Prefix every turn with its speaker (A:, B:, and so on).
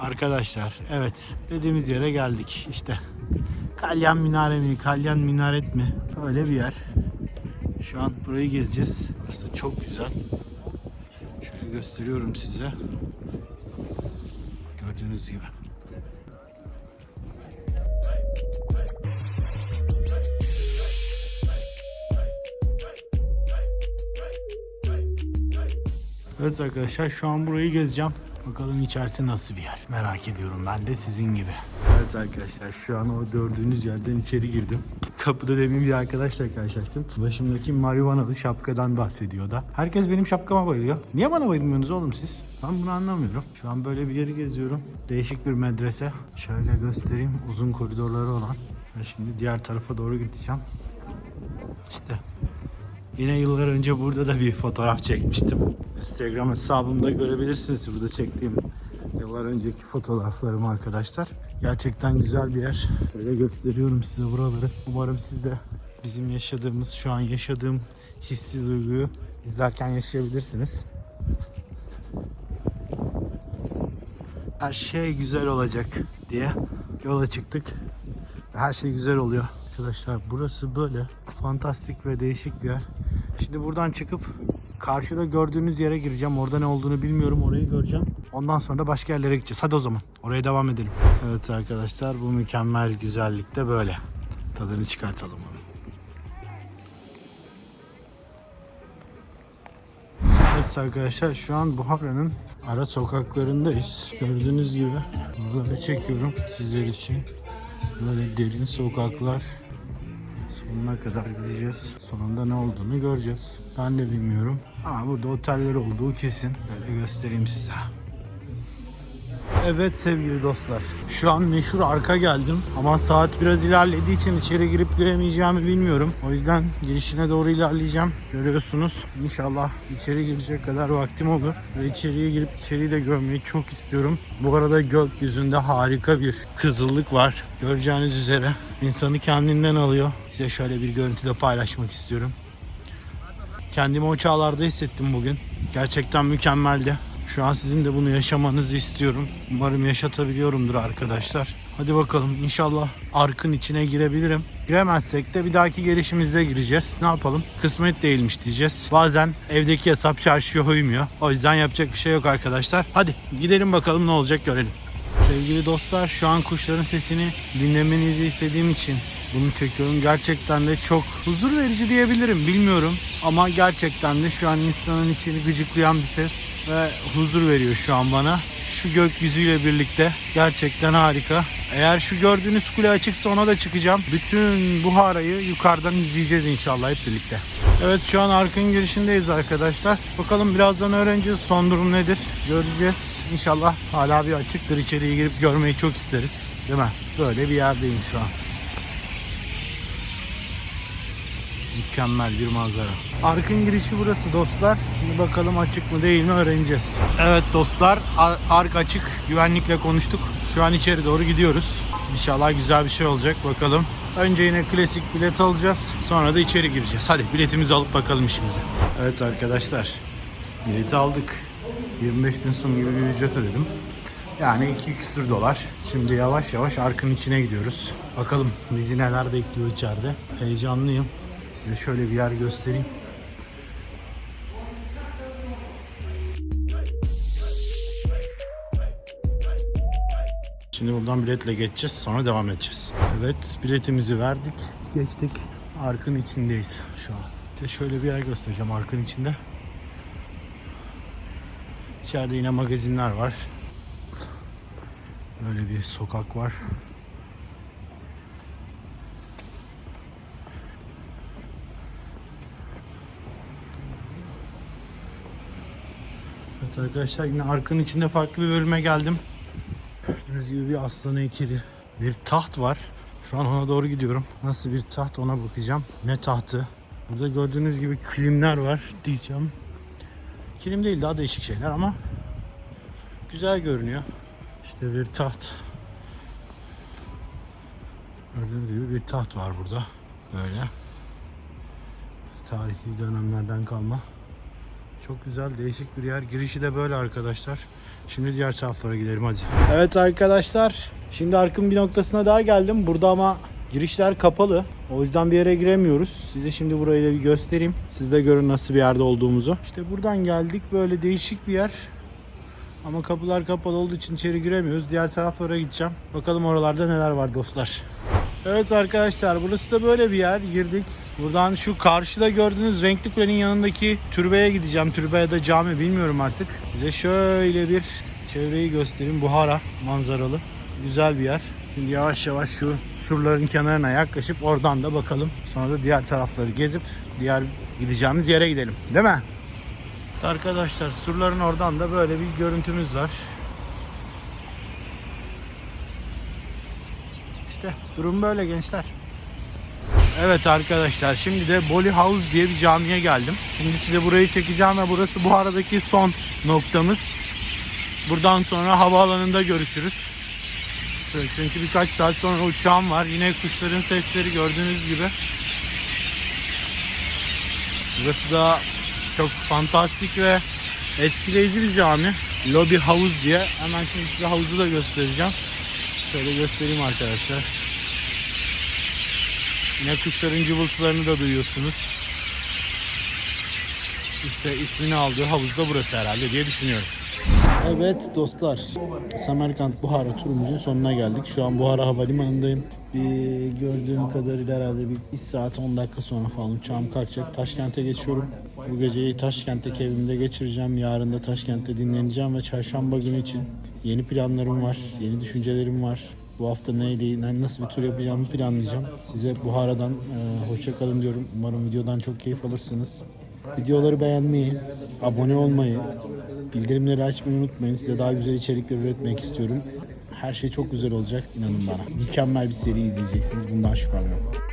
A: Arkadaşlar evet dediğimiz yere geldik işte. Kalyan minare mi, kalyan minaret mi? Öyle bir yer. Şu an burayı gezeceğiz. Burası da çok güzel. Şöyle gösteriyorum size. Gördüğünüz gibi. Evet arkadaşlar şu an burayı gezeceğim. Bakalım içerisi nasıl bir yer. Merak ediyorum ben de sizin gibi. Evet arkadaşlar şu an o gördüğünüz yerden içeri girdim. Kapıda demin bir arkadaşla karşılaştım. Başımdaki marihuanalı şapkadan bahsediyor da. Herkes benim şapkama bayılıyor. Niye bana bayılmıyorsunuz oğlum siz? Ben bunu anlamıyorum. Şu an böyle bir yeri geziyorum. Değişik bir medrese. Şöyle göstereyim. Uzun koridorları olan. Ben şimdi diğer tarafa doğru gideceğim. İşte Yine yıllar önce burada da bir fotoğraf çekmiştim. Instagram hesabımda görebilirsiniz burada çektiğim yıllar önceki fotoğraflarım arkadaşlar. Gerçekten güzel bir yer. Böyle gösteriyorum size buraları. Umarım siz de bizim yaşadığımız, şu an yaşadığım hissi duyguyu izlerken yaşayabilirsiniz. Her şey güzel olacak diye yola çıktık. Her şey güzel oluyor. Arkadaşlar burası böyle fantastik ve değişik bir yer. Şimdi buradan çıkıp karşıda gördüğünüz yere gireceğim. Orada ne olduğunu bilmiyorum. Orayı göreceğim. Ondan sonra da başka yerlere gideceğiz. Hadi o zaman. Oraya devam edelim. Evet arkadaşlar bu mükemmel güzellikte böyle. Tadını çıkartalım onu. Evet arkadaşlar şu an Buhara'nın ara sokaklarındayız. Gördüğünüz gibi buraları çekiyorum sizler için. Böyle derin sokaklar. Sonuna kadar gideceğiz. Sonunda ne olduğunu göreceğiz. Ben de bilmiyorum. Ama burada oteller olduğu kesin. Böyle göstereyim size. Evet sevgili dostlar. Şu an meşhur arka geldim. Ama saat biraz ilerlediği için içeri girip giremeyeceğimi bilmiyorum. O yüzden girişine doğru ilerleyeceğim. Görüyorsunuz. İnşallah içeri girecek kadar vaktim olur. Ve içeriye girip içeriği de görmeyi çok istiyorum. Bu arada gökyüzünde harika bir kızıllık var. Göreceğiniz üzere insanı kendinden alıyor. Size şöyle bir görüntüde paylaşmak istiyorum. Kendimi o çağlarda hissettim bugün. Gerçekten mükemmeldi. Şu an sizin de bunu yaşamanızı istiyorum. Umarım yaşatabiliyorumdur arkadaşlar. Hadi bakalım inşallah arkın içine girebilirim. Giremezsek de bir dahaki gelişimizde gireceğiz. Ne yapalım? Kısmet değilmiş diyeceğiz. Bazen evdeki hesap çarşıya uymuyor. O yüzden yapacak bir şey yok arkadaşlar. Hadi gidelim bakalım ne olacak görelim. Sevgili dostlar şu an kuşların sesini dinlemenizi istediğim için bunu çekiyorum. Gerçekten de çok huzur verici diyebilirim bilmiyorum. Ama gerçekten de şu an insanın içini gıcıklayan bir ses ve huzur veriyor şu an bana. Şu gökyüzüyle birlikte gerçekten harika. Eğer şu gördüğünüz kule açıksa ona da çıkacağım. Bütün Buhara'yı yukarıdan izleyeceğiz inşallah hep birlikte. Evet şu an arkın girişindeyiz arkadaşlar. Bakalım birazdan öğreneceğiz son durum nedir. Göreceğiz. İnşallah hala bir açıktır. İçeriye girip görmeyi çok isteriz. Değil mi? Böyle bir yerdeyim şu an. Mükemmel bir manzara. Arkın girişi burası dostlar. Şimdi bakalım açık mı değil mi öğreneceğiz. Evet dostlar ark açık. Güvenlikle konuştuk. Şu an içeri doğru gidiyoruz. İnşallah güzel bir şey olacak bakalım. Önce yine klasik bilet alacağız. Sonra da içeri gireceğiz. Hadi biletimizi alıp bakalım işimize. Evet arkadaşlar. Bileti aldık. 25 bin sum gibi bir ücret ödedim. Yani iki küsür dolar. Şimdi yavaş yavaş arkın içine gidiyoruz. Bakalım bizi neler bekliyor içeride. Heyecanlıyım. Size şöyle bir yer göstereyim. Şimdi buradan biletle geçeceğiz. Sonra devam edeceğiz. Evet biletimizi verdik. Geçtik. Arkın içindeyiz şu an. Size şöyle bir yer göstereceğim arkın içinde. İçeride yine magazinler var. Böyle bir sokak var. Evet arkadaşlar yine arkın içinde farklı bir bölüme geldim. Gördüğünüz gibi bir aslan heykeli. Bir taht var. Şu an ona doğru gidiyorum. Nasıl bir taht ona bakacağım. Ne tahtı? Burada gördüğünüz gibi kilimler var diyeceğim. Kilim değil daha değişik şeyler ama güzel görünüyor. İşte bir taht. Gördüğünüz gibi bir taht var burada. Böyle. Tarihi dönemlerden kalma Çok güzel değişik bir yer. Girişi de böyle arkadaşlar. Şimdi diğer taraflara gidelim hadi. Evet arkadaşlar. Şimdi arkın bir noktasına daha geldim. Burada ama girişler kapalı. O yüzden bir yere giremiyoruz. Size şimdi burayı da bir göstereyim. Siz de görün nasıl bir yerde olduğumuzu. İşte buradan geldik. Böyle değişik bir yer. Ama kapılar kapalı olduğu için içeri giremiyoruz. Diğer taraflara gideceğim. Bakalım oralarda neler var dostlar. Evet arkadaşlar burası da böyle bir yer. Girdik. Buradan şu karşıda gördüğünüz renkli kulenin yanındaki türbeye gideceğim. Türbe ya da cami bilmiyorum artık. Size şöyle bir çevreyi göstereyim. Buhara manzaralı. Güzel bir yer. Şimdi yavaş yavaş şu surların kenarına yaklaşıp oradan da bakalım. Sonra da diğer tarafları gezip diğer gideceğimiz yere gidelim. Değil mi? Arkadaşlar surların oradan da böyle bir görüntümüz var. İşte durum böyle gençler. Evet arkadaşlar şimdi de Boli House diye bir camiye geldim. Şimdi size burayı çekeceğim ve burası bu aradaki son noktamız. Buradan sonra havaalanında görüşürüz. Çünkü birkaç saat sonra uçağım var. Yine kuşların sesleri gördüğünüz gibi. Burası da çok fantastik ve etkileyici bir cami. Lobby Havuz diye. Hemen şimdi size havuzu da göstereceğim. Şöyle göstereyim arkadaşlar. Yine kuşların cıvıltılarını da duyuyorsunuz. İşte ismini aldığı havuz da burası herhalde diye düşünüyorum. Evet dostlar, Samarkand Buhara turumuzun sonuna geldik. Şu an Buhara Havalimanı'ndayım. Bir gördüğüm kadarıyla herhalde bir 1 saat 10 dakika sonra falan uçağım kalkacak. Taşkent'e geçiyorum. Bu geceyi Taşkent'teki evimde geçireceğim. Yarın da Taşkent'te dinleneceğim ve çarşamba günü için yeni planlarım var, yeni düşüncelerim var. Bu hafta neyle, ne- nasıl bir tur yapacağımı planlayacağım. Size Buhara'dan e, hoşça kalın diyorum. Umarım videodan çok keyif alırsınız. Videoları beğenmeyi, abone olmayı, bildirimleri açmayı unutmayın. Size daha güzel içerikler üretmek istiyorum. Her şey çok güzel olacak inanın bana. Mükemmel bir seri izleyeceksiniz. Bundan şüphem yok.